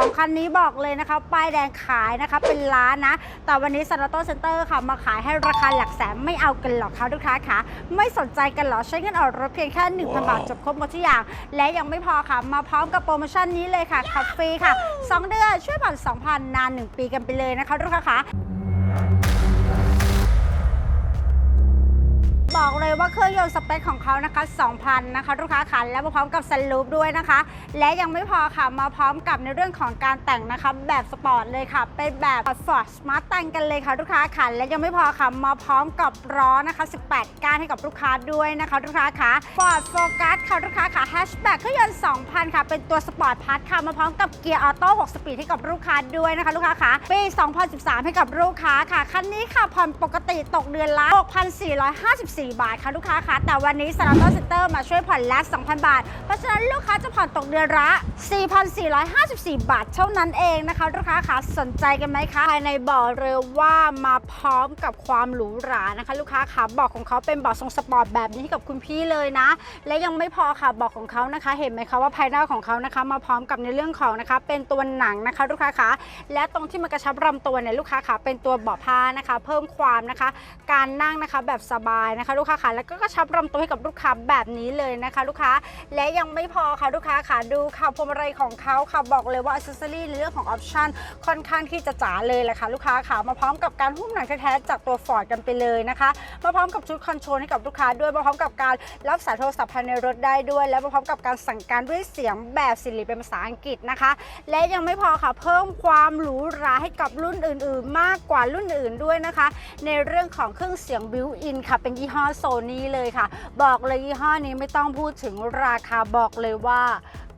2 คันนี้บอกเลยนะคะ ป้ายแดงขายนะคะ เป็นล้านนะ แต่วันนี้ซานโตเซ็นเตอร์ค่ะ มาขายให้ราคาหลักแสนไม่เอากันหรอกค่ะลูกค้าค่ะ ไม่สนใจกันหรอ ใช้เงินออกรถเพียงแค่ 1,000 บาทจบครบหมดทุกอย่าง และยังไม่พอค่ะ มาพร้อมกับโปรโมชั่นนี้เลยค่ะขับฟรีค่ะ 2 เดือนช่วยผ่อน2,000 นาน 1 ปีกันไปเลยนะคะลูกค้าค่ะ เลยว่าเครื่องยนต์สเปคของเขานะคะ2,000นะคะลูกค้าค่ะและมาพร้อมกับสลูปด้วยนะคะ และยังไม่พอค่ะมาพร้อมกับในเรื่องของการแต่งนะคะแบบสปอร์ตเลยค่ะ เป็นแบบ Ford Smart แต่งกันเลยค่ะลูกค้าค่ะและยังไม่พอค่ะมาพร้อมกับล้อนะคะ 18 ก้านให้กับลูกค้าด้วยนะคะลูกค้าค่ะ Ford Focus ค่ะลูกค้าค่ะแฮชแบ็กเครื่องยนต์2,000ค่ะเป็นตัวสปอร์ตพาร์ทค่ะมาพร้อมกับเกียร์ออโต้6สปีดให้กับลูกค้าด้วยนะคะลูกค้าค่ะปี 2013 ให้กับลูกค้าค่ะคันนี้ค่ะผ่อนปกติตกเดือนละ6,454 บาทค่ะลูกค้าค่ะแต่วันนี้สาร์ทเซ็นเตอร์มาช่วยผ่อนแลก2,000 บาท เพราะฉะนั้นลูกค้าจะผ่อนตกเดือนละ 4,454 บาทเท่านั้นเองนะคะ ลูกค้าค่ะสนใจกันไหมคะภายในบอกเลยว่ามาพร้อมกับความหรูหรานะคะ ลูกค้าค่ะเบอของเขาเป็นเบอทรงสปอร์ตแบบนี้ให้กับคุณพี่เลยนะ และยังไม่พอค่ะเบอของเขานะคะ เห็นไหมคะว่าภายนอกของเขานะคะมาพร้อมกับในเรื่องของนะคะ เป็นตัวหนังนะคะ ลูกค้าค่ะและตรงที่มันกระชับลำตัวเนี่ยลูกค้าค่ะเป็นตัวเบาะผ้านะคะ เพิ่มความนะคะ การนั่งนะคะแบบสบายนะคะ ลูกค้าค่ะแล้วก็กระชับลำตัวให้กับลูกค้าแบบนี้เลยนะคะ ลูกค้าและยังไม่พอค่ะลูกค้าค่ะดูค่ะพวงมาลัยของเขาค่ะบอกเลยว่าอ c เซอรี่ในเรื่องของออปชั่นค่อนข้างที่จะจ๋าเลยแหละค่ะลูกค้าค่ะมาพร้อมกับการหุ้มหนังแท้ๆจากตัวฟอร์ดกันไปเลยนะคะ มาพร้อมกับชุดคอนโทรลให้กับลูกค้าด้วยมาพร้อมกับการรับสายโทรศัพท์ภายในรถได้ด้วย และมาพร้อมกับการสั่งการด้วยเสียงแบบสิริเป็นภาษาอังกฤษนะคะ และยังไม่พอค่ะเพิ่มความหรูหราให้กับรุ่นอื่น ๆ มากกว่ารุ่นอื่นด้วยนะคะ ในเรื่องของเครื่องเสียงบิวอินค่ะเป็นยี่ห้อโซนี่เลยค่ะ บอกเลยยี่ห้อนี้ไม่ต้องพูดถึงราคาบอกเลยว่า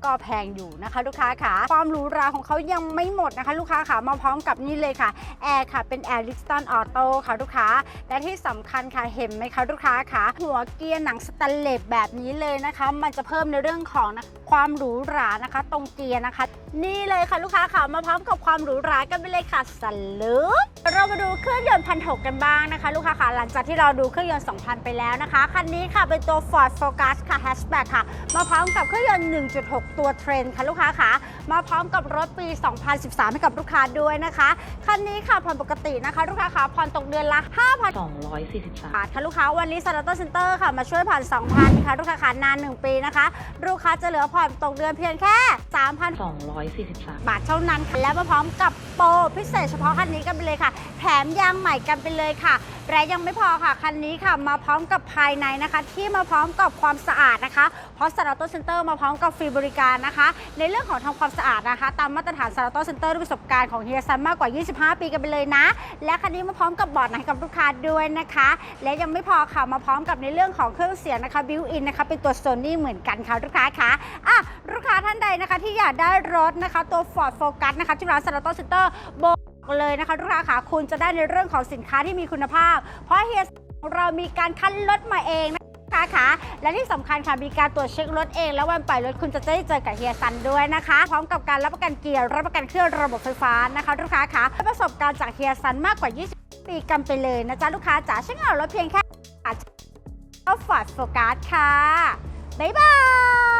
ก็แพงอยู่นะคะ ลูกค้าค่ะความหรูหราของเขายังไม่หมดนะคะ ลูกค้าค่ะมาพร้อมกับนี่เลยค่ะแอร์ค่ะเป็นแอร์ลิสตันออโต้ค่ะลูกค้า และที่สำคัญค่ะเห็นไหมคะลูกค้าค่ะหัวเกียร์หนังสแตนเลสแบบนี้เลยนะคะ มันจะเพิ่มในเรื่องของนะความหรูหรานะคะ ตรงเกียร์นะคะ นี่เลยค่ะลูกค้าค่ะมาพร้อมกับความหรูหรากันไปเลยค่ะสลูปเรามาดูเครื่องยนต์พันหกกันบ้างนะคะ ลูกค้าค่ะหลังจากที่เราดูเครื่องยนต์2,000 ไปแล้วนะคะคันนี้ค่ะเป็นตัว Ford Focus ค่ะ Hatchback ค่ะมาพร้อมกับเครื่องยนต์1.6ตัวเทรนค่ะลูกค้าค่ะมาพร้อมกับรถปี 2013 ให้กับลูกค้าด้วยนะคะคันนี้ค่ะผ่อนปกตินะคะ ลูกค้าค่ะผ่อนตกเดือนละ5,000 243บาทค่ะลูกค้าวันนี้สตาร์ทเซ็นเตอร์ค่ะมาช่วยผ่อน 2,000 ค่ะลูกค้าค่ะนาน 1 ปีนะคะ ลูกค้าจะเหลือผ่อนตกเดือนเพียงแค่3,000 243 บาทเท่านั้นค่ะและมาพร้อมกับโปรพิเศษเฉพาะคันนี้กันไปเลยค่ะ แถมยางใหม่กันไปเลยค่ะ และยังไม่พอค่ะคันนี้ค่ะมาพร้อมกับภายในนะคะ ที่มาพร้อมกับความสะอาดนะคะเพราะสาร์ทเซ็นเตอร์มาพร้อมกับฟรีบริการนะคะ ในเรื่องของทำความสะอาดนะคะ ตามมาตรฐานสาร์ทเซ็นเตอร์ด้วยประสบการณ์ของเฮียซันมากกว่า 25 ปีกันไปเลยนะ และคันนี้มาพร้อมกับบอร์ดให้กับลูกค้าด้วยนะคะ และยังไม่พอค่ะมาพร้อมกับในเรื่องของเครื่องเสียงนะคะบิวอินนะคะเป็นตัวโซนี่เหมือนกันค่ะลูกค้าค่ะอะลูกค้าท่านใดนะคะที่อยากได้รถนะคะตัว Ford Focus นะคะที่ร้านสาร์ทเซ็นเตอร์บ เลยนะคะลูกค้าค่ะคุณจะได้ในเรื่องของสินค้าที่มีคุณภาพ เพราะเฮียของเรามีการคัดรถมาเองนะลูกค้าคะและที่สำคัญค่ะมีการตรวจเช็ครถเอง แล้ววันปล่อยรถคุณจะได้เจอกับเฮียซันด้วยนะคะ พร้อมกับการรับประกันเกียร์รับประกันเครื่องระบบไฟฟ้านะคะลูกค้าคะและประสบการณ์จากเฮียซันมากกว่า 20 ปีกันไปเลยนะจ๊ะลูกค้าจ๋าใช้งารถเพียงแค่เอาฟอร์ดโฟกัสค่ะบ๊ายบาย